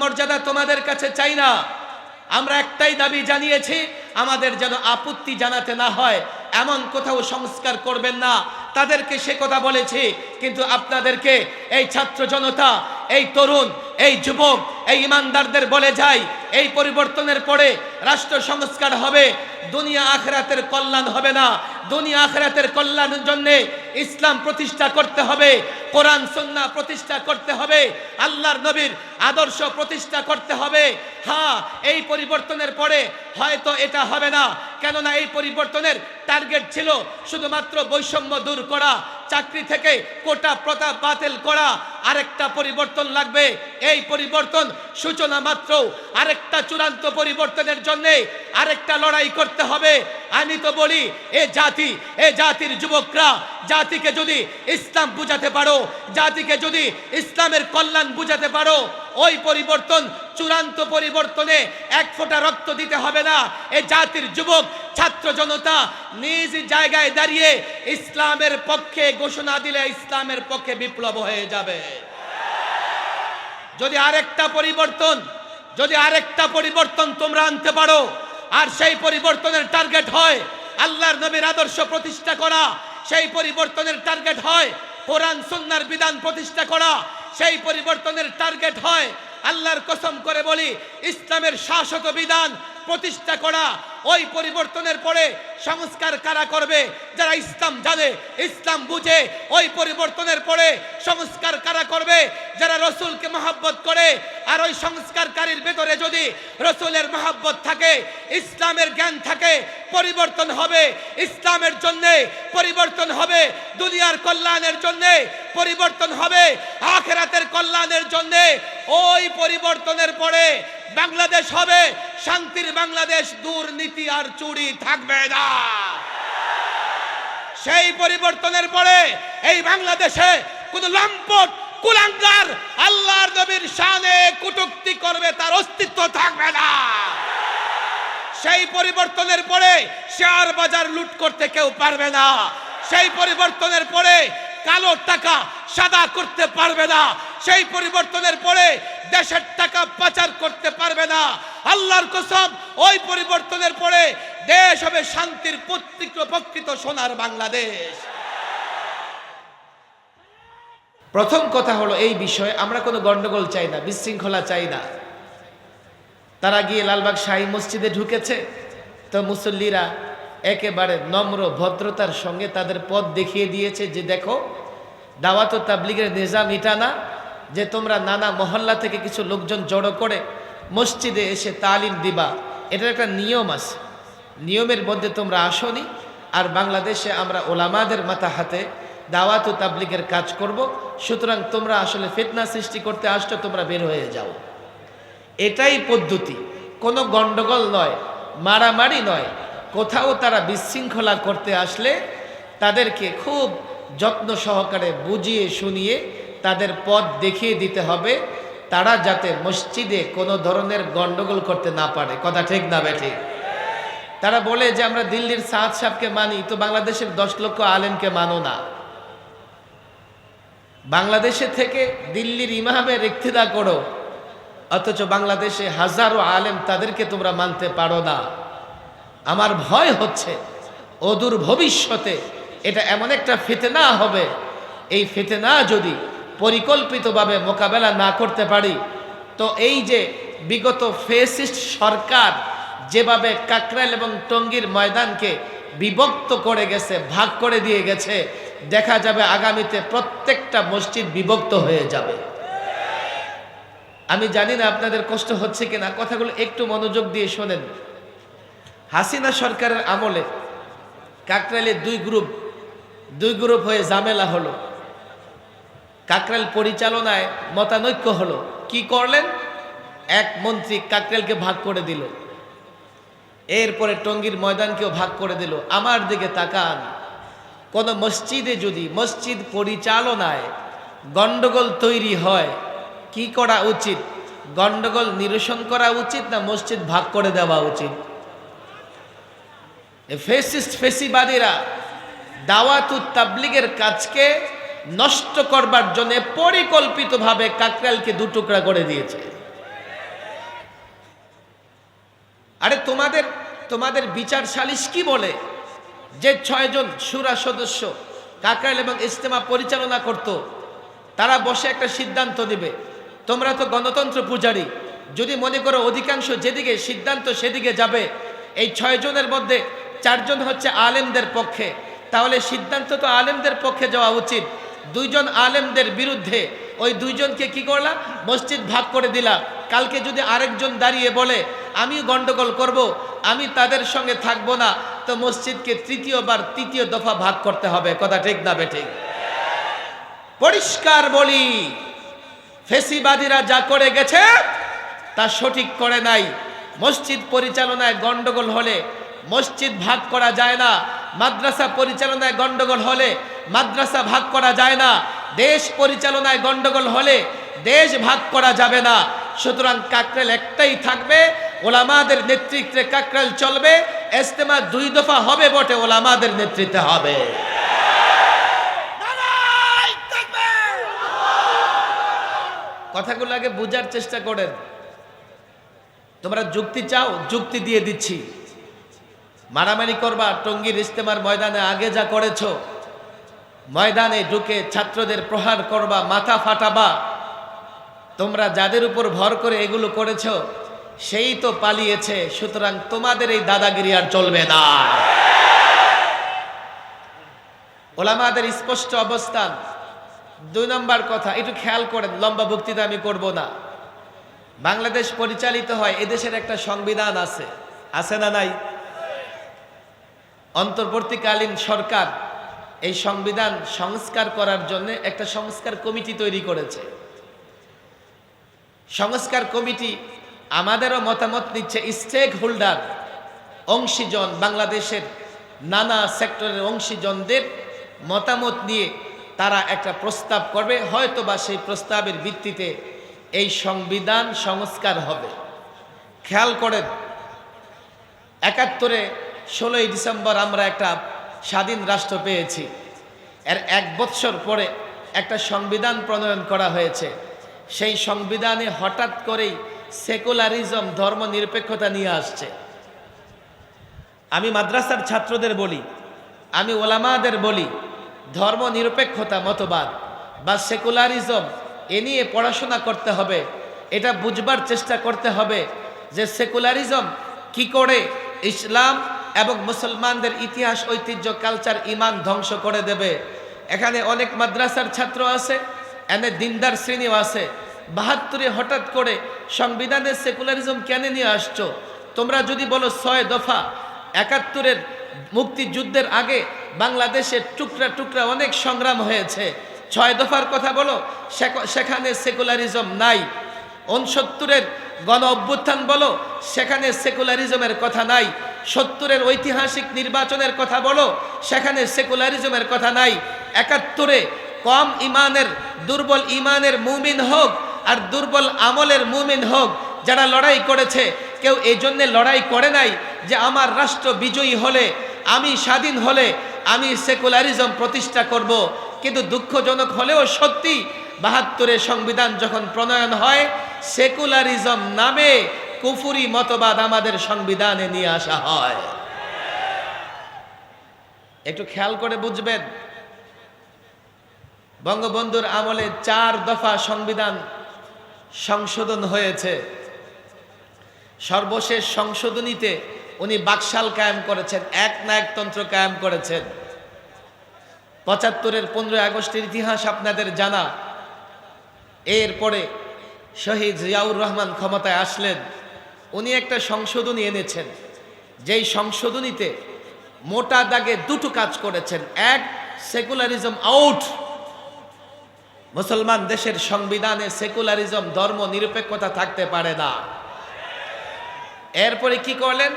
মর্যাদা তোমাদের কাছে চাই না। আমরা একটাই দাবি জানিয়েছি, আমাদের যেন আপত্তি জানাতে না হয়, এমন কোথাও সংস্কার করবেন না। তাদেরকে সে কথা বলেছি, কিন্তু আপনাদেরকে এই ছাত্র জনতা, এই তরুণ, এই যুবক এই ইমানদারদের বলে যায় এই পরিবর্তনের পরে রাষ্ট্র সংস্কার হবে, দুনিয়া আখরাতের কল্যাণ হবে না। দুনিয়া আখরাতের কল্যাণের জন্য ইসলাম প্রতিষ্ঠা করতে হবে, কোরআন সন্না প্রতিষ্ঠা করতে হবে, আল্লাহর নবীর আদর্শ প্রতিষ্ঠা করতে হবে। হ্যাঁ এই পরিবর্তনের পরে হয়তো এটা হবে না, কেননা এই পরিবর্তনের টার্গেট ছিল শুধুমাত্র বৈষম্য দূর করা, চাকরি থেকে কোটা প্রতাপ বাতিল করা। আরেকটা পরিবর্তন লাগবে, এই পরিবর্তন সূচনা মাত্র। আরেকটা চূড়ান্ত পরিবর্তনের জন্য আরেকটা লড়াই করতে হবে। আমি তো বলি, এ জাতি, এ জাতির যুবকরা, জাতিকে যদি ইসলাম বুঝাতে পারো, জাতিকে যদি ইসলামের কল্যাণ বুঝাতে পারো, ওই পরিবর্তন, চূড়ান্ত পরিবর্তনে এক ফোঁটা রক্ত দিতে হবে না। এ জাতির যুবক, ছাত্র জনতা, নিজ জায়গায় দাঁড়িয়ে ইসলামের পক্ষে ঘোষণা দিলে ইসলামের পক্ষে বিপ্লব হয়ে যাবে। যদি আরেকটা পরিবর্তন, যদি আরেকটা পরিবর্তন তোমরা আনতে পারো, আর সেই পরিবর্তনের টার্গেট হয় আল্লাহর নবীর আদর্শ প্রতিষ্ঠা করা, সেই পরিবর্তনের টার্গেট হয় কোরআন, সুন্নার বিধান প্রতিষ্ঠা করা, সেই পরিবর্তনের টার্গেট হয় আল্লাহর কসম করে বলি, ইসলামের শাসক বিধান প্রতিষ্ঠা করা, ওই পরিবর্তনের পরে সংস্কার কারা করবে? যারা ইসলাম জানে, ইসলাম বুঝে, ওই পরিবর্তনের পরে সংস্কার কারা করবে? যারা রসুলকে মহাব্বত করে, আর ওই সংস্কারকারীর ভেতরে যদি রসুলের মহাব্বত থাকে, ইসলামের জ্ঞান থাকে, পরিবর্তন হবে। ইসলামের জন্য পরিবর্তন হবে। দুনিয়ার কল্যাণের জন্য পরিবর্তন হবে। আখেরাতের কল্যাণের জন্য ওই পরিবর্তনের পরে বাংলাদেশ হবে, শান্তির বাংলাদেশ দুর্নীতি আর চুরি থাকবে না। সেই পরিবর্তনের পরে এই বাংলাদেশে কোন লম্পট, কুলাঙ্গার আল্লাহর নবীর শানে কুটুক্তি করবে, তার অস্তিত্ব থাকবে না। সেই পরিবর্তনের পরে শেয়ার বাজার লুট করতে কেউ পারবে না। সেই পরিবর্তনের পরে কালো টাকা সাদা করতে পারবে না। সেই পরিবর্তনের পরে দেশের টাকা পাচার করতে পারবে না। আল্লাহর কসম, ওই পরিবর্তনের পরে দেশ হবে শান্তির প্রত্যেক প্রকৃত সোনার বাংলাদেশ। প্রথম কথা হলো এই বিষয়ে আমরা কোনো গন্ডগোল চাই না, বিশৃঙ্খলা চাই না। তারা গিয়ে লালবাগ শাহী মসজিদে ঢুকেছে। তো মুসল্লিরা একেবারে নম্র ভদ্রতার সঙ্গে তাদের পথ দেখিয়ে দিয়েছে যে দেখো, দাওয়াত তাবলিগের নিজাম এটা না যে তোমরা নানা মহল্লা থেকে কিছু লোকজন জড়ো করে মসজিদে এসে তালিম দিবা। এটার একটা নিয়ম আছে। নিয়মের মধ্যে তোমরা আসনি আর বাংলাদেশে আমরা ওলামাদের মাথা হাতে দাওয়াত তাবলিগের কাজ করব। সুতরাং তোমরা আসলে ফিতনা সৃষ্টি করতে আসছো, তোমরা বের হয়ে যাও। এটাই পদ্ধতি। কোনো গণ্ডগোল নয়, মারামারি নয় কোথাও তারা বিশৃঙ্খলা করতে আসলে তাদেরকে খুব যত্ন সহকারে বুঝিয়ে শুনিয়ে তাদের পথ দেখিয়ে দিতে হবে। তারা যাতে মসজিদে কোনো ধরনের গণ্ডগোল করতে না পারে। কথা ঠিক না বেঠিক তারা বলে যে আমরা দিল্লির সাদ সাহেবকে মানি, তো বাংলাদেশের দশ লক্ষ আলেমকে মানো না। বাংলাদেশে থেকে দিল্লির ইমামের ইক্তিদা করো, অথচ বাংলাদেশে হাজারো আলেম তাদেরকে তোমরা মানতে পারো না। আমার ভয় হচ্ছে, অদূর ভবিষ্যতে এটা এমন একটা ফিতনা হবে। এই ফিতনা যদি পরিকল্পিতভাবে মোকাবেলা না করতে পারি, তো এই যে বিগত ফেসিস্ট সরকার যেভাবে কাকরাইল এবং টঙ্গীর ময়দানকে বিভক্ত করে গেছে, ভাগ করে দিয়ে গেছে, দেখা যাবে আগামীতে প্রত্যেকটা মসজিদ বিভক্ত হয়ে যাবে। আমি জানি না আপনাদের কষ্ট হচ্ছে কিনা, কথাগুলো একটু মনোযোগ দিয়ে শোনেন। হাসিনা সরকারের আমলে কাকরাইলের দুই গ্রুপ দুই গ্রুপ হয়ে ঝামেলা হলো। কাকরাইল পরিচালনায় মতানৈক্য হলো। কি করলেন? এক মন্ত্রী কাকরাইলকে ভাগ করে দিল। এরপরে টঙ্গীর ময়দানকেও ভাগ করে দিল। আমার দিকে তাকান। কোন মসজিদে যদি মসজিদ পরিচালনায় গন্ডগোল তৈরি হয়, কি করা উচিত? গন্ডগোল নিরসন করা উচিত না মসজিদ ভাগ করে দেওয়া উচিত? ফেসিস্ট ফেসিবাদীরা দাওয়াতু তাবলিগের কাজকে নষ্ট করবার জন্য পরিকল্পিতভাবে কাকরাইলকে দু টুকরা করে দিয়েছে। আরে তোমাদের তোমাদের বিচার সালিশ কি বলে? যে ছয়জন সুরা সদস্য কাকরাইল এবং ইজতেমা পরিচালনা করত, তারা বসে একটা সিদ্ধান্ত দিবে তোমরা তো গণতন্ত্র পূজারী, যদি মনে করো অধিকাংশ যেদিকে সিদ্ধান্ত সেদিকে যাবে, এই ছয়জনের মধ্যে চারজন হচ্ছে আলেমদের পক্ষে। তাহলে সিদ্ধান্ত তো আলেমদের পক্ষে যাওয়া উচিত। দুইজন আলেমদের বিরুদ্ধে ওই দুইজনকে কি করলাম? মসজিদ ভাগ করে দিলাম। কালকে যদি আরেকজন দাঁড়িয়ে বলে আমি গন্ডগোল করব, আমি তাদের সঙ্গে থাকব না, তো মসজিদকে তৃতীয়বার তৃতীয় দফা ভাগ করতে হবে। কথা ঠিক না বেঠিক? পরিষ্কার বলি, ফেসিবাদীরা যা করে গেছে, তা সঠিক করে নাই। মসজিদ পরিচালনায় গন্ডগোল হলে মসজিদ ভাগ করা যায় না মাদ্রাসা পরিচালনায় গন্ডগোল হলে মাদ্রাসা ভাগ করা যায় না দেশ পরিচালনায় গন্ডগোল হলে দেশ ভাগ করা যাবে না। সুতরাং কাকরেল একটাই থাকবে ওলামাদের নেতৃত্বে কাকরেল চলবে এস্তেমা দুই দফা হবে বটে ওলামাদের নেতৃত্বে হবে। কথাগুলো আগে বোঝার চেষ্টা করেন। তোমরা যুক্তি চাও যুক্তি দিয়ে দিচ্ছি। মারামারি করবা, টঙ্গীর ইস্তেমার ময়দানে আগে যা করেছ, ময়দানে ঢুকে ছাত্রদের প্রহার করবা, মাথা ফাটাবা। তোমরা যাদের উপর ভর করে এগুলো করেছ, সেই তো পালিয়েছে, সুতরাং তোমাদের এই দাদাগিরি আর চলবে না। ওলামাদের স্পষ্ট অবস্থান। দুই নম্বর কথা, একটু খেয়াল করেন, লম্বা বক্তৃতা আমি করব না। বাংলাদেশ পরিচালিত হয়, এদেশের একটা সংবিধান আছে। আছে না নাই? অন্তর্বর্তীকালীন সরকার এই সংবিধান সংস্কার করার জন্য একটা সংস্কার কমিটি তৈরি করেছে। সংস্কার কমিটি আমাদেরও মতামত নিচ্ছে স্টেক হোল্ডার অংশীজন, বাংলাদেশের নানা সেক্টরের অংশীজনদের মতামত নিয়ে তারা একটা প্রস্তাব করবে হয়তো বা সেই প্রস্তাবের ভিত্তিতে এই সংবিধান সংস্কার হবে। খেয়াল করেন, একাত্তরে ষোলোই ডিসেম্বর আমরা একটা স্বাধীন রাষ্ট্র পেয়েছি। এর এক বৎসর পরে একটা সংবিধান প্রণয়ন করা হয়েছে। সেই সংবিধানে হঠাৎ করেই সেকুলারিজম ধর্ম নিরপেক্ষতা নিয়ে আসছে। আমি মাদ্রাসার ছাত্রদের বলি, আমি ওলামাদের বলি ধর্ম নিরপেক্ষতা মতবাদ বা সেকুলারিজম এ নিয়ে পড়াশোনা করতে হবে। এটা বুঝবার চেষ্টা করতে হবে যে সেকুলারিজম কি করে ইসলাম এবং মুসলমানদের ইতিহাস, ঐতিহ্য কালচার ইমান ধ্বংস করে দেবে। এখানে অনেক মাদ্রাসার ছাত্র আছে, এনে দিনদার শ্রেণীও আছে। বাহাত্তরে হঠাৎ করে সংবিধানের সেকুলারিজম কেন নিয়ে আসছো? তোমরা যদি বলো ছয় দফা, একাত্তরের মুক্তিযুদ্ধের আগে বাংলাদেশের টুকরা টুকরা অনেক সংগ্রাম হয়েছে। ছয় দফার কথা বলো সেখানে সেকুলারিজম নাই। উনসত্তরের গণ অভ্যুত্থান বলো, সেখানে সেকুলারিজমের কথা নাই। সত্তরের ঐতিহাসিক নির্বাচনের কথা বলো, সেখানে সেকুলারিজমের কথা নাই। একাত্তরে কম ইমানের, দুর্বল ইমানের মুমিন হোক আর দুর্বল আমলের মুমিন হোক, যারা লড়াই করেছে, কেউ এই জন্যে লড়াই করে নাই যে আমার রাষ্ট্র বিজয়ী হলে, আমি স্বাধীন হলে, আমি সেকুলারিজম প্রতিষ্ঠা করব। কিন্তু দুঃখজনক হলেও সত্যি, বাহাত্তরের সংবিধান যখন প্রণয়ন হয় সেকুলারিজম নামে কুফুরি মতবাদ আমাদের সংবিধানে নিয়ে আসা হয়। একটু খেয়াল করে বুঝবেন। বঙ্গবন্ধুর আমলে চার দফা সংবিধান সংশোধন হয়েছে। সর্বশেষ সংশোধনীতে উনি বাকশাল কায়েম করেছেন, এক নায়কতন্ত্র কায়েম করেছেন। পঁচাত্তরের পনেরোই আগস্টের ইতিহাস আপনাদের জানা। এরপরে শহীদ জিয়াউর রহমান ক্ষমতায় আসলেন, উনি একটা সংশোধনী এনেছেন। যেই সংশোধনীতে মোটা দাগে দুটো কাজ করেছেন। এক, সেকুলারিজম আউট। মুসলমান দেশের সংবিধানে সেকুলারিজম, ধর্ম, নিরপেক্ষতা থাকতে পারে না। এরপরে কি করলেন?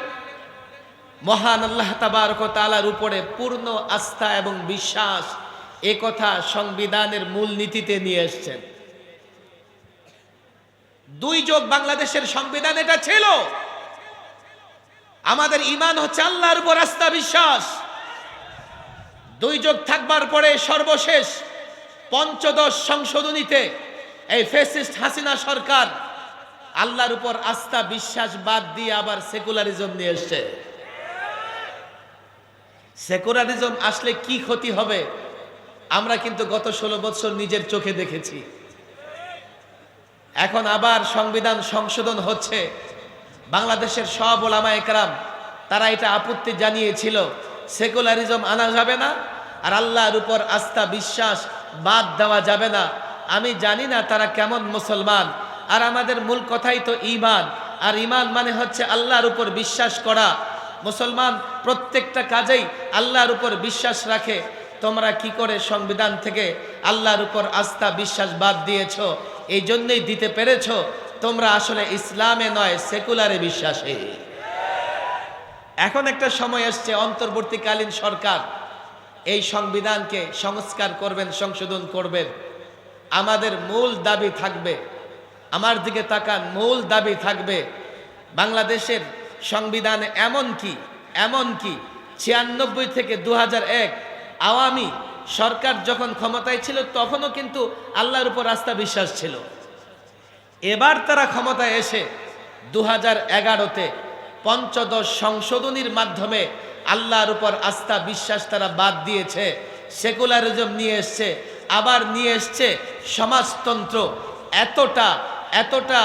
মহান আল্লাহ তালার উপরে পূর্ণ আস্থা এবং বিশ্বাস এ কথা সংবিধানের মূল নীতিতে নিয়ে এসছেন। দুই যোগ বাংলাদেশের সংবিধান এটা ছিল। আমাদের ইমান হচ্ছে আল্লাহর উপর আস্থা বিশ্বাস। দুই যোগ থাকবার পরে সর্বশেষ পঞ্চদশ সংশোধনীতে এই ফেসিস্ট হাসিনা সরকার আল্লাহর উপর আস্থা বিশ্বাস বাদ দিয়ে আবার সেকুলারিজম নিয়ে এসছে। সেকুলারিজম আসলে কি ক্ষতি হবে, আমরা কিন্তু গত ষোলো বছর নিজের চোখে দেখেছি। এখন আবার সংবিধান সংশোধন হচ্ছে। বাংলাদেশের সব ওলামা একরাম তারা এটা আপত্তি জানিয়েছিল। সেকুলারিজম আনা যাবে না, আর আল্লাহর উপর আস্থা, বিশ্বাস বাদ দেওয়া যাবে না। আমি জানি না তারা কেমন মুসলমান, আর আমাদের মূল কথাই তো ইমান আর ইমান মানে হচ্ছে আল্লাহর উপর বিশ্বাস করা। মুসলমান প্রত্যেকটা কাজেই আল্লাহর উপর বিশ্বাস রাখে। তোমরা কি করে সংবিধান থেকে আল্লাহর উপর আস্থা, বিশ্বাস বাদ দিয়েছ? এই জন্যই দিতে পেরেছ, তোমরা আসলে ইসলামে নয়, সেকুলারে বিশ্বাসে। এখন একটা সময় এসছে অন্তর্বর্তীকালীন সরকার এই সংবিধানকে সংস্কার করবেন, সংশোধন করবেন। আমাদের মূল দাবি থাকবে, আমার দিকে তাকান, মূল দাবি থাকবে, বাংলাদেশের সংবিধানে এমন কি এমন কি, ছিয়ানব্বই থেকে দু আওয়ামী সরকার যখন ক্ষমতায় ছিল, তখনও কিন্তু আল্লাহর উপর আস্থা বিশ্বাস ছিল। এবার তারা ক্ষমতায় এসে দু হাজার এগারোতে পঞ্চদশ সংশোধনীর মাধ্যমে আল্লাহর উপর আস্থা বিশ্বাস তারা বাদ দিয়েছে। সেকুলারিজম নিয়ে এসছে, আবার নিয়ে এসছে সমাজতন্ত্র। এতটা এতটা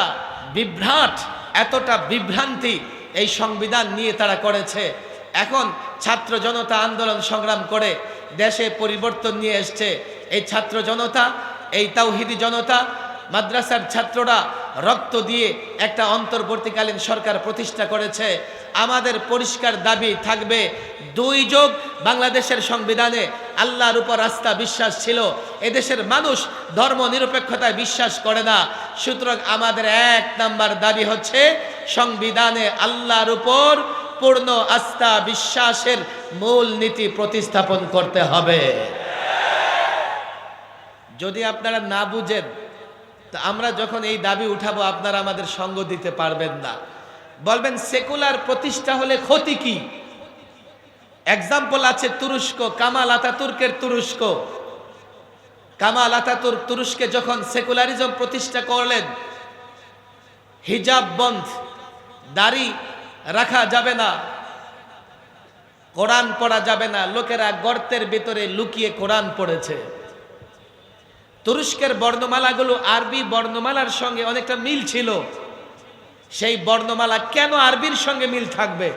বিভ্রাট, এতটা বিভ্রান্তি এই সংবিধান নিয়ে তারা করেছে। এখন ছাত্র জনতা আন্দোলন সংগ্রাম করে দেশে পরিবর্তন নিয়ে এসছে। এই ছাত্র জনতা, এই তাওহিদি জনতা, মাদ্রাসার ছাত্ররা রক্ত দিয়ে একটা অন্তর্বর্তীকালীন সরকার প্রতিষ্ঠা করেছে। আমাদের পরিষ্কার দাবি থাকবে, দুই যোগ বাংলাদেশের সংবিধানে আল্লাহর উপর আস্থা বিশ্বাস ছিল। এদেশের মানুষ ধর্ম নিরপেক্ষতায় বিশ্বাস করে না। সুতরাং আমাদের এক নাম্বার দাবি হচ্ছে, সংবিধানে আল্লাহর উপর পূর্ণ আস্থা বিশ্বাসের মূল নীতি প্রতিস্থাপন করতে হবে। যদি আপনারা না বুঝেন আমরা যখন এই দাবি উঠাবো, আপনারা আমাদের সঙ্গ দিতে পারবেন না। বলবেন, সেকুলার প্রতিষ্ঠা হলে ক্ষতি কি? এক্সাম্পল আছে তুরস্ক, কামাল আতাতুর্কের তুরস্ক। কামাল আতাতুর্ক তুরস্কে যখন সেকুলারিজম প্রতিষ্ঠা করলেন, হিজাব বন্ধ, দাড়ি রাখা যাবে না। কোরআন পড়া যাবে না। লোকেরা গর্তের ভিতরে লুকিয়ে কোরআন পড়েছে। তুরস্কের বর্ণমালাগুলো আরবি বর্ণমালার সঙ্গে অনেকটা মিল ছিল। সেই বর্ণমালা কেন আরবির সঙ্গে মিল থাকবে?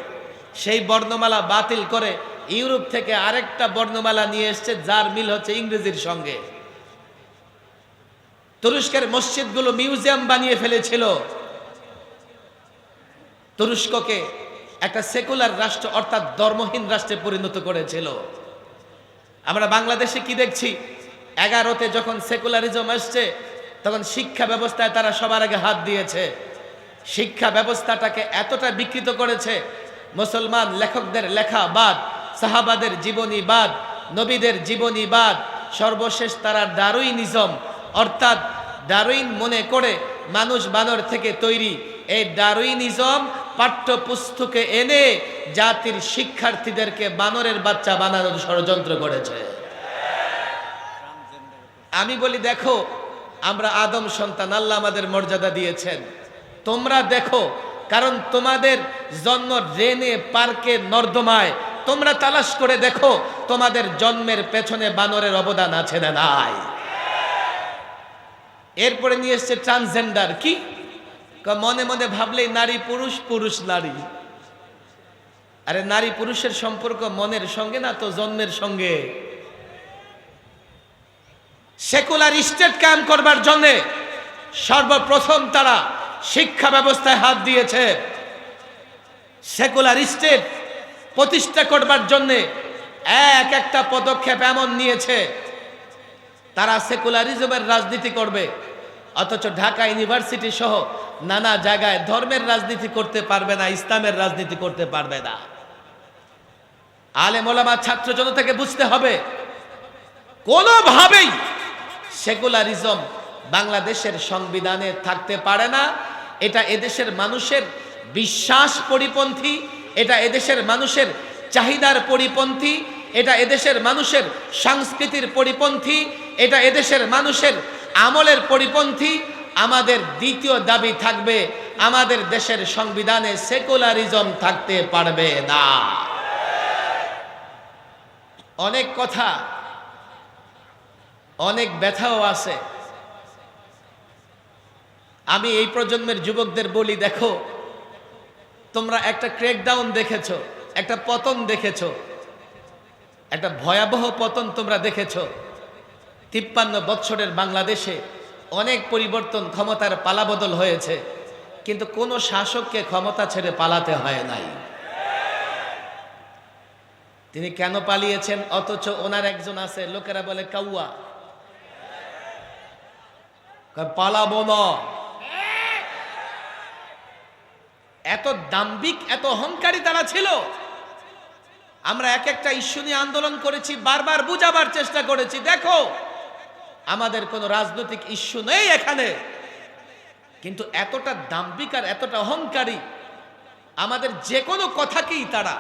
সেই বর্ণমালা বাতিল করে ইউরোপ থেকে আরেকটা বর্ণমালা নিয়ে এসছে, যার মিল হচ্ছে ইংরেজির সঙ্গে। তুরস্কের মসজিদগুলো মিউজিয়াম বানিয়ে ফেলেছিল। তুরস্ককে একটা সেকুলার রাষ্ট্র, অর্থাৎ ধর্মহীন রাষ্ট্রে পরিণত করেছিল। আমরা বাংলাদেশে কি দেখছি? এগারোতে যখন সেকুলারিজম আসছে, তখন শিক্ষা ব্যবস্থায় তারা সবার আগে হাত দিয়েছে। শিক্ষা ব্যবস্থাটাকে এতটা বিকৃত করেছে, মুসলমান লেখকদের লেখা বাদ, সাহাবাদের জীবনী বাদ, নবীদের জীবনী বাদ, সর্বশেষ তারা ডারুইনিজম অর্থাৎ ডারুইন মনে করে মানুষ বানর থেকে তৈরি। এই ডারুইনিজম পাঠ্যপুস্তকে এনে জাতির শিক্ষার্থীদেরকে বানরের বাচ্চা বানানোর ষড়যন্ত্র করেছে। আমি বলি, দেখো, আমরা আদম সন্তান, আল্লাহ আমাদের মর্যাদা দিয়েছেন। তোমরা দেখো, কারণ তোমাদের জন্ম রেনে পার্কে নর্দমায়। তোমরা তালাশ করে দেখো, তোমাদের জন্মের পেছনে বানরের অবদান আছে না নাই? এরপরে নিয়ে এসছে ট্রান্সজেন্ডার, কি? ক- মনে মনে ভাবলেই নারী পুরুষ পুরুষ নারী। আরে নারী পুরুষের সম্পর্ক মনের সঙ্গে না তো জন্মের সঙ্গে? সেকুলার স্টেট কায়েম করবার জন্য সর্বপ্রথম তারা শিক্ষা ব্যবস্থায় হাত দিয়েছে। সেকুলার স্টেট প্রতিষ্ঠা করবার জন্য এক একটা পদক্ষেপ এমন নিয়েছে। তারা সেকুলারিজমের রাজনীতি করবে, অথচ ঢাকা ইউনিভার্সিটি সহ নানা জায়গায় ধর্মের রাজনীতি করতে পারবে না, ইসলামের রাজনীতি করতে পারবে না। আলেম ওলামা ছাত্র জনতাকে বুঝতে হবে, কোনোভাবেই সেকুলারিজম বাংলাদেশের সংবিধানে থাকতে পারে না। এটা এদেশের মানুষের বিশ্বাস পরিপন্থী, এটা এদেশের মানুষের চাহিদার পরিপন্থী, এটা এদেশের মানুষের সংস্কৃতির পরিপন্থী, এটা এদেশের মানুষের আমলের পরিপন্থী আমাদের দ্বিতীয় দাবি থাকবে, আমাদের দেশের সংবিধানে সেকুলারিজম থাকতে পারবে না। অনেক কথা, অনেক ব্যথাও আছে। আমি এই প্রজন্মের যুবকদের বলি, দেখো, তোমরা একটা ক্রেকডাউন দেখেছ, একটা পতন দেখেছ, একটা ভয়াবহ পতন তোমরা দেখেছ। তিপ্পান্ন বৎসরের বাংলাদেশে অনেক পরিবর্তন ক্ষমতার পালাবদল হয়েছে, কিন্তু কোনো শাসককে ক্ষমতা ছেড়ে পালাতে হয় নাই। তিনি কেন পালিয়েছেন? অথচ ওনার একজন আছে, লোকেরা বলে কাউয়া। পালাবো না। এত দাম্বিক এত অহংকারী তারা ছিল। আমরা এক একটা ইস্যু নিয়ে আন্দোলন করেছি, বারবার বুঝাবার চেষ্টা করেছি। দেখো আমাদের কোনো রাজনৈতিক ইস্যু নেই এখানে। কিন্তু এতটা দাম্বিক আর এতটা অহংকারী, আমাদের যে কোনো কথাকেই তারা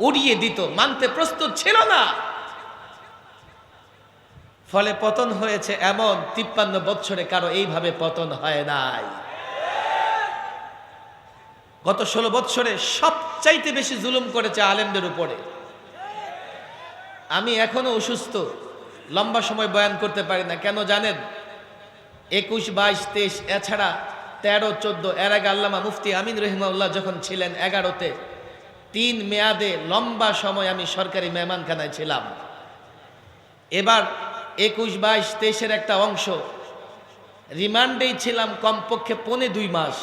উড়িয়ে দিত, মানতে প্রস্তুত ছিল না। ফলে পতন হয়েছে এমন তিপ্পান্ন বছরে কারও এইভাবে পতন হয় নাই। গত ষোলো বৎসরে সবচাইতে বেশি জুলুম করেছে আলেমদের উপরে। আমি এখনও অসুস্থ। লম্বা সময় বয়ান করতে পারি না। কেন জানেন? একুশ, বাইশ, তেইশ, এছাড়া তেরো, চোদ্দ, এর আগে আল্লামা মুফতি আমিন রহিমাউল্লাহ যখন ছিলেন এগারোতে, তিন মেয়াদে লম্বা সময় আমি সরকারি মেহমানখানায় ছিলাম। এবার একুশ, বাইশ, তেইশের একটা অংশ, রিমান্ডেই ছিলাম কমপক্ষে পৌনে দুই মাস।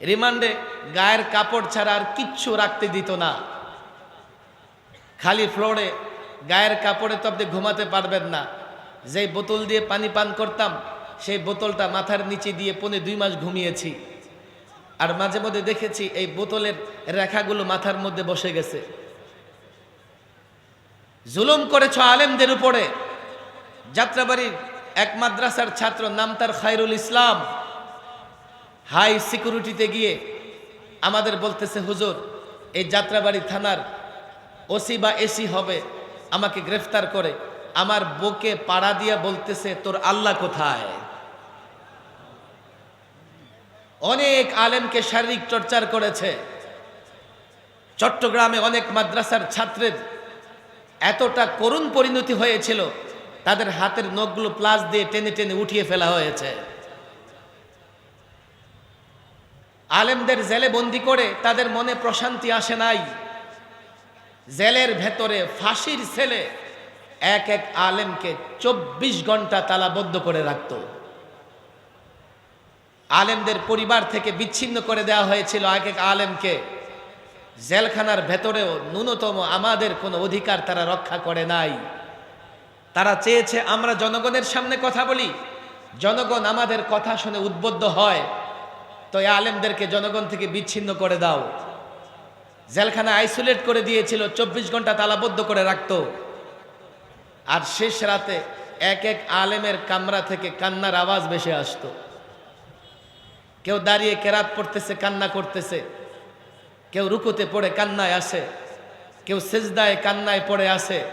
রিমান্ডে গায়ের কাপড় ছাড়া আর কিচ্ছু রাখতে দিত না। খালি ফ্লোরে গায়ের কাপড়ে তো আপনি ঘুমাতে পারবেন না। যেই বোতল দিয়ে পানি পান করতাম, সেই বোতলটা মাথার নিচে দিয়ে পনে দুই মাস ঘুমিয়েছি। আর মাঝে মধ্যে দেখেছি এই বোতলের রেখাগুলো মাথার মধ্যে বসে গেছে। জুলুম করেছ আলেমদের উপরে। যাত্রাবাড়ির এক মাদ্রাসার ছাত্র, নাম তার খায়রুল ইসলাম। হাই সিকিউরিটিতে গিয়ে আমাদের বলতেছে, হুজুর, এই যাত্রাবাড়ি থানার ওসি বা এসি হবে। আমাকে গ্রেফতার করে। আমার বুকে পাড়া দিয়া বলতেছে, তোর আল্লাহ কোথায়? অনেক আলেমকে শারীরিক চর্চার করেছে। চট্টগ্রামে অনেক মাদ্রাসার ছাত্রের এতটা করুণ পরিণতি হয়েছিল, তাদের হাতের নখগুলো প্লাস দিয়ে টেনে টেনে উঠিয়ে ফেলা হয়েছে। আলেমদের জেলে বন্দি করে তাদের মনে প্রশান্তি আসে নাই। জেলের ভেতরে ফাঁসির ছেলে এক এক আলেমকে চব্বিশ ঘণ্টা তালাবদ্ধ করে রাখত। আলেমদের পরিবার থেকে বিচ্ছিন্ন করে দেওয়া হয়েছিল এক এক আলেমকে। জেলখানার ভেতরেও ন্যূনতম আমাদের কোনো অধিকার তারা রক্ষা করে নাই। তারা চেয়েছে আমরা জনগণের সামনে কথা বলি। জনগণ আমাদের কথা শুনে উদ্বুদ্ধ হয়। তো এই আলেমদেরকে জনগণ থেকে বিচ্ছিন্ন করে দাও। জেলখানা আইসোলেট করে দিয়েছিল, চব্বিশ ঘণ্টা তালাবদ্ধ করে রাখত। আর শেষ রাতে এক এক আলেমের কামরা থেকে কান্নার আওয়াজ ভেসে আসতো। কেউ দাঁড়িয়ে কেরাত পড়তেছে, কান্না করতেছে। কেউ রুকুতে পড়ে, কান্নায় আসে। কেউ সেজদায়, কান্নায় পড়ে আসে।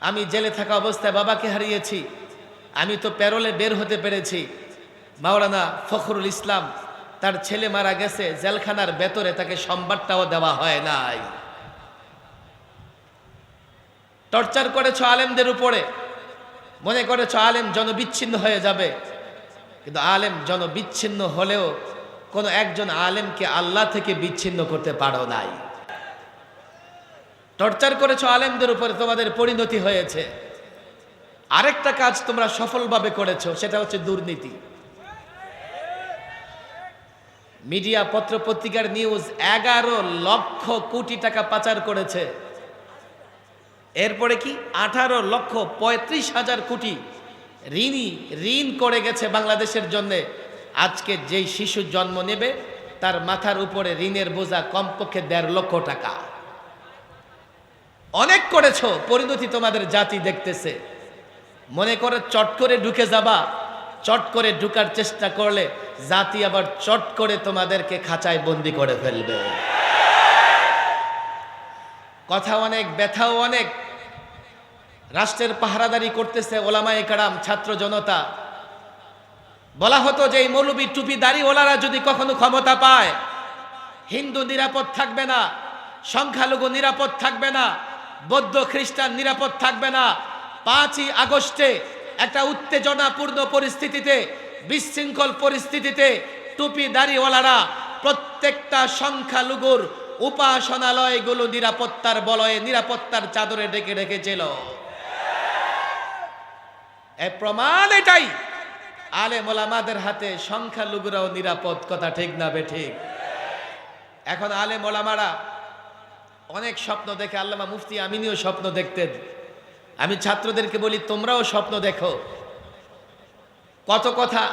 আমি জেলে থাকা অবস্থায় বাবাকে হারিয়েছি। আমি তো প্যারোলে বের হতে পেরেছি। মাওলানা ফখরুল ইসলাম তার ছেলে মারা গেছে, জেলখানার ভেতরে তাকে সম্বাদটাও দেওয়া হয় নাই। টর্চার করেছ আলেমদের উপরে, মনে করেছ আলেম জনবিচ্ছিন্ন হয়ে যাবে। কিন্তু আলেম জনবিচ্ছিন্ন হলেও কোনো একজন আলেমকে আল্লাহ থেকে বিচ্ছিন্ন করতে পারো নাই। টর্চার করেছ আলেমদের উপরে, তোমাদের পরিণতি হয়েছে। আরেকটা কাজ তোমরা সফলভাবে করেছ, সেটা হচ্ছে দুর্নীতি। মিডিয়া পত্র পত্রিকার নিউজ এগারো লক্ষ কোটি টাকা পাচার করেছে। এরপরে কি? আঠারো লক্ষ পঁয়ত্রিশ হাজার কোটি ঋণই ঋণ করে গেছে বাংলাদেশের জন্য। আজকে যেই শিশু জন্ম নেবে, তার মাথার উপরে ঋণের বোঝা কমপক্ষে দেড় লক্ষ টাকা। অনেক করেছ, পরিণতি তোমাদের জাতি দেখতেছে। মনে করে চট করে ঢুকে যাবা। চট করে ঢুকার চেষ্টা করলে জাতি আবার চট করে তোমাদেরকে খাঁচায় বন্দি করে ফেলবে। কথা অনেক, ব্যথাও অনেক। রাষ্ট্রের পাহারাদারি করতেছে ওলামায়ে কারাম, ছাত্র জনতা। বলা হতো যে এই মৌলবী টুপি দাড়িওয়ালারা যদি কখনো ক্ষমতা পায়, হিন্দু নিরাপদ থাকবে না, সংখ্যালঘু নিরাপদ থাকবে না, বৌদ্ধ খ্রিস্টান নিরাপদ থাকবে না, পাঁচই আগস্টে একটা উত্তেজনাপূর্ণ পরিস্থিতিতে, বিশৃঙ্খল পরিস্থিতিতে টুপি দাড়িওয়ালারা প্রত্যেকটা সংখ্যালঘুর উপাসনালয়গুলো নিরাপত্তার বলয়ে নিরাপত্তার চাদরে ডেকে রেখেছিল। প্রমাণ এটাই। আলে মোলামাদের হাতে সংখ্যালঘুরাও নিরাপদ কথা ঠিক না বে ঠিক। এখন আলে মোলামারা অনেক স্বপ্ন দেখে, আল্লামা মুফতি আমিনিও স্বপ্ন দেখতেন। আমি ছাত্রদেরকে বলি, তোমরাও স্বপ্ন দেখো। কত কথা,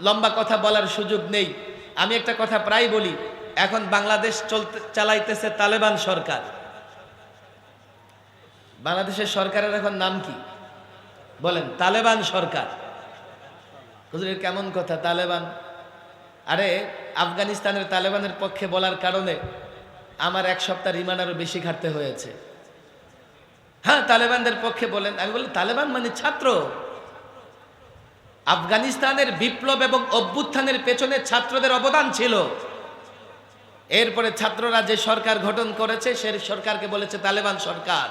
লম্বা কথা বলার সুযোগ নেই। আমি একটা কথা প্রায় বলি, এখন বাংলাদেশ চলতে, চালাইতেছে তালেবান সরকার। বাংলাদেশের সরকারের এখন নাম কি? বলেন, তালেবান সরকার। হুজুরের কেমন কথা, তালেবান? আরে, আফগানিস্তানের তালেবানের পক্ষে বলার কারণে আমার এক সপ্তাহ রিমান্ড আরও বেশি ঘাটতে হয়েছে। হ্যাঁ তালেবানদের পক্ষে বলেন, আমি বলি তালেবান মানে ছাত্র। আফগানিস্তানের বিপ্লব এবং অভ্যুত্থানের পেছনে ছাত্রদের অবদান ছিল। এরপরে ছাত্ররা যে সরকার গঠন করেছে, সে সরকারকে বলেছে তালেবান সরকার।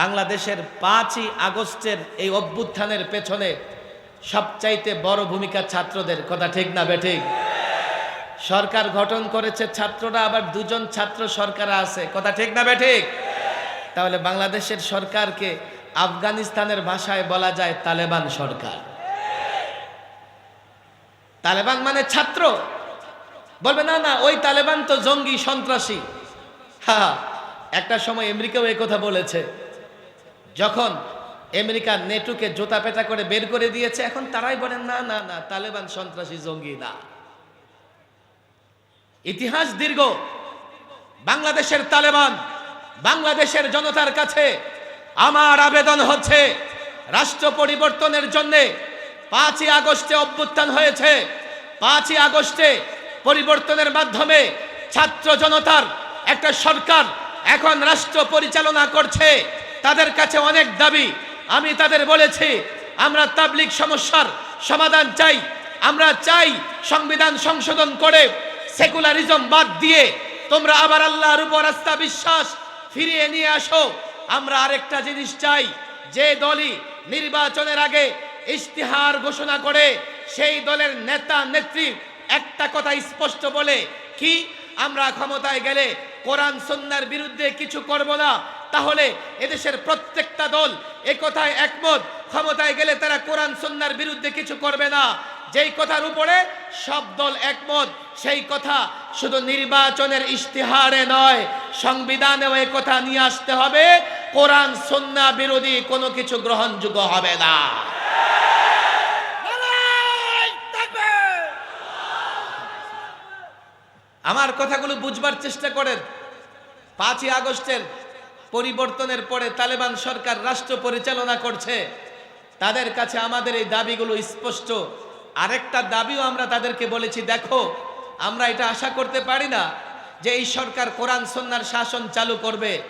বাংলাদেশের পাঁচই আগস্টের এই অভ্যুত্থানের পেছনে সবচাইতে বড় ভূমিকা ছাত্রদের, কথা ঠিক না বেঠিক? সরকার গঠন করেছে ছাত্ররা, আবার দুজন ছাত্র সরকার আছে, কথা ঠিক না বেঠিক? তাহলে বাংলাদেশের সরকারকে আফগানিস্তানের ভাষায় বলা যায় তালেবান সরকার। তালেবান মানে ছাত্র। বলবে, না না, ওই তালেবান তো জঙ্গি, সন্ত্রাসী। হ্যাঁ একটা সময় আমেরিকাও কথা বলেছে। যখন আমেরিকা নেটুকে জোতা পেটা করে বের করে দিয়েছে, এখন তারাই বলেন না না না, তালেবান, সন্ত্রাসী, জঙ্গি না। ইতিহাস দীর্ঘ। বাংলাদেশের তালেবান বাংলাদেশের জনতার কাছে আমার আবেদন হচ্ছে, রাষ্ট্র পরিবর্তনের জন্য পাঁচই আগস্টে অভ্যুত্থান হয়েছে। পাঁচই আগস্টে পরিবর্তনের মাধ্যমে ছাত্র জনতার একটা সরকার এখন রাষ্ট্র পরিচালনা করছে। তাদের কাছে অনেক দাবি, আমি তাদের বলেছি, আমরা তাবলিক সমস্যার সমাধান চাই, আমরা চাই সংবিধান সংশোধন করে সেকুলারিজম বাদ দিয়ে তোমরা আবার আল্লাহর উপর আস্থা বিশ্বাস ফিরিয়ে নিয়ে আসো। আমরা আরেকটা জিনিস চাই। যে দলই নির্বাচনের আগে ইশতিহার ঘোষণা করে, সেই দলের নেতা, নেত্রী একটা কথা স্পষ্ট বলে, কি? আমরা ক্ষমতায় গেলে কোরআন সন্ন্যার বিরুদ্ধে কিছু করব না। তাহলে এদেশের প্রত্যেকটা দল এ কথায় একমত। ক্ষমতায় গেলে তারা কোরআন সন্ন্যার বিরুদ্ধে কিছু করবে না। যেই কথার উপরে সব দল একমত, সেই কথা শুধু নির্বাচনের ইশতেহারে নয়, সংবিধানেও এ কথা নিয়ে আসতে হবে, কোরআন, সন্না, বিরোধী কোনো কিছু গ্রহণযোগ্য হবে না। আমার কথাগুলো বুঝবার চেষ্টা করেন। পাঁচই আগস্টের পরিবর্তনের পরে তালেবান সরকার রাষ্ট্র পরিচালনা করছে। তাদের কাছে আমাদের এই দাবিগুলো স্পষ্ট। আরেকটা দাবিও আমরা তাদেরকে বলেছি, দেখো আমরা এটা আশা করতে পারি না যে এই সরকার কোরআন সন্ন্যার শাসন চালু করবে।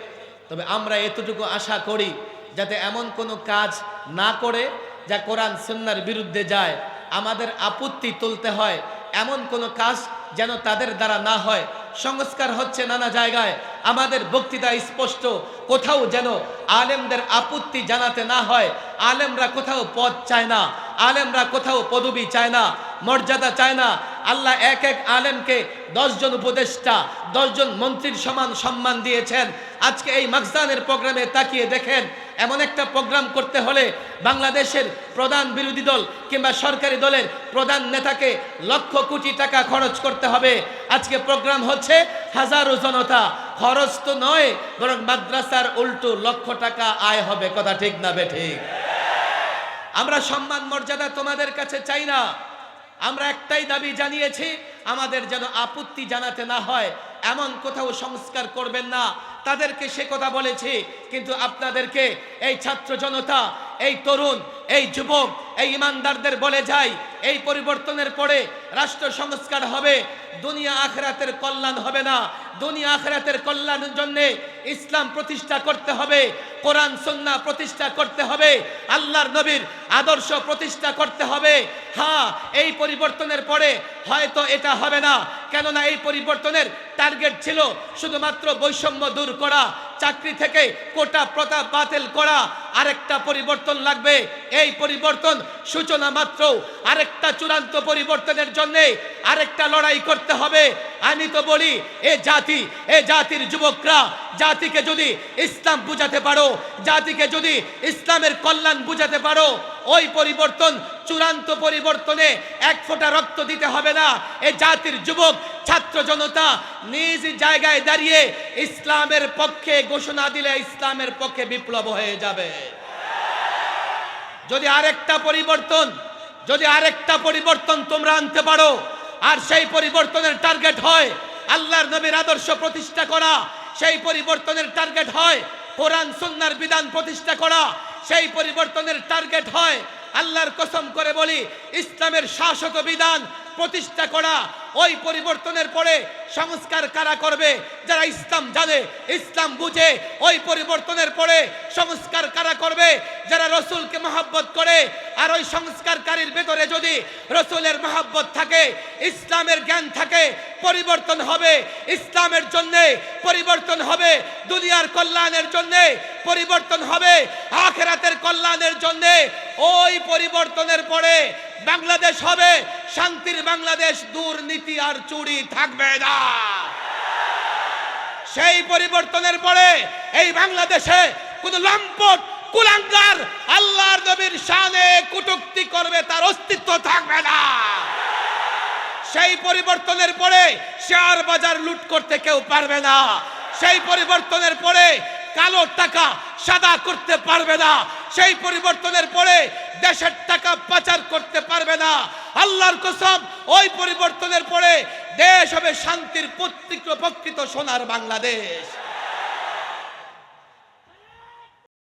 তবে আমরা এতটুকু আশা করি যাতে এমন কোনো কাজ না করে যা কোরআন সন্ন্যার বিরুদ্ধে যায়। আমাদের আপত্তি তুলতে হয় এমন কোনো কাজ যেন তাদের দ্বারা না হয়। সংস্কার হচ্ছে নানা জায়গায়। আমাদের বক্তৃতা স্পষ্ট। কোথাও যেন আলেমদের আপত্তি জানাতে না হয়। আলেমরা কোথাও পদ চায় না। আলেমরা কোথাও পদবি চায় না। মর্যাদা চায় না। আল্লাহ এক এক আলেমকে দশজন উপদেষ্টা, দশজন মন্ত্রীর সমান সম্মান দিয়েছেন। আজকে এই মাকজানের প্রোগ্রামে তাকিয়ে দেখেন, এমন একটা প্রোগ্রাম করতে হলে বাংলাদেশের প্রধান বিরোধী দল কিংবা সরকারি দলের প্রধান নেতাকে লক্ষ কোটি টাকা খরচ করতে হবে। আজকে প্রোগ্রাম হচ্ছে হাজারো জনতা। খরচ তো নয়, বরং মাদ্রাসার উল্টো লক্ষ টাকা আয় হবে। কথা ঠিক না বে ঠিক? আমরা সম্মান মর্যাদা তোমাদের কাছে চাই না। আমরা একটাই দাবি জানিয়েছি, আমাদের যেন আপত্তি জানাতে না হয়, এমন কোথাও সংস্কার করবেন না। তাদেরকে সে কথা বলেছি, কিন্তু আপনাদেরকে এই ছাত্র জনতা, এই তরুণ, এই যুবক, এই ইমানদারদের বলে যাই, এই পরিবর্তনের পরে রাষ্ট্র সংস্কার হবে, দুনিয়া আখরাতের কল্যাণ হবে না। দুনিয়া আখরাতের কল্যাণের জন্য ইসলাম প্রতিষ্ঠা করতে হবে, কোরআন সন্না প্রতিষ্ঠা করতে হবে, আল্লাহর নবীর আদর্শ প্রতিষ্ঠা করতে হবে। হ্যাঁ এই পরিবর্তনের পরে হয়তো এটা হবে না, কেননা এই পরিবর্তনের টার্গেট ছিল শুধুমাত্র বৈষম্য দূর করা, চাকরি থেকে কোটা প্রতাপ বাতিল করা, আরেকটা পরিবর্তন লাগবে। এই পরিবর্তন সূচনা মাত্র আরেকটা চূড়ান্ত পরিবর্তনের জন্য আরেকটা লড়াই করতে হবে। আমি তো বলি, এ জাতি, এ জাতির যুবকরা, জাতিকে যদি ইসলাম বুঝাতে পারো, জাতিকে যদি ইসলামের কল্যাণ বুঝাতে পারো, ওই পরিবর্তন, চূড়ান্ত পরিবর্তনে এক ফোঁটা রক্ত দিতে হবে না। এ জাতির যুবক, ছাত্র জনতা, নিজ জায়গায় দাঁড়িয়ে ইসলামের পক্ষে ঘোষণা দিলে ইসলামের পক্ষে বিপ্লব হয়ে যাবে। যদি আরেকটা পরিবর্তন যদি আরেকটা পরিবর্তন তোমরা আনতে পারো, আর সেই পরিবর্তনের টার্গেট হয় আল্লাহর নবীর আদর্শ প্রতিষ্ঠা করা, সেই পরিবর্তনের টার্গেট হয় কোরআন সুন্নার বিধান প্রতিষ্ঠা করা, সেই পরিবর্তনের টার্গেট হয় আল্লাহর কসম করে বলি, ইসলামের শাসক বিধান প্রতিষ্ঠা করা, ওই পরিবর্তনের পরে সংস্কার কারা করবে? যারা ইসলাম জানে, ইসলাম বুঝে, ওই পরিবর্তনের পরে সংস্কার কারা করবে? যারা রসুলকে মহাব্বত করে, আর ওই সংস্কারকারীর ভেতরে যদি রসুলের মহাব্বত থাকে, ইসলামের জ্ঞান থাকে, পরিবর্তন হবে। ইসলামের জন্যে পরিবর্তন হবে। দুনিয়ার কল্যাণের জন্যে পরিবর্তন হবে। আখেরাতের কল্যাণের জন্যে ওই পরিবর্তনের পরে বাংলাদেশ হবে, শান্তির বাংলাদেশ দুর্নীতি আর চুরি থাকবে না। সেই পরিবর্তনের পরে এই বাংলাদেশে কোন লম্পট, কুলাঙ্গার আল্লাহর নবীর শানে কুটুক্তি করবে, তার অস্তিত্ব থাকবে না। সেই পরিবর্তনের পরে শেয়ার বাজার লুট করতে কেউ পারবে না। সেই পরিবর্তনের পরে কালো টাকা সাদা করতে পারবে না। সেই পরিবর্তনের পরে দেশের টাকা পাচার করতে পারবে না। আল্লাহর কসম, ওই পরিবর্তনের পরে দেশ হবে শান্তির প্রত্যেক প্রকৃত সোনার বাংলাদেশ।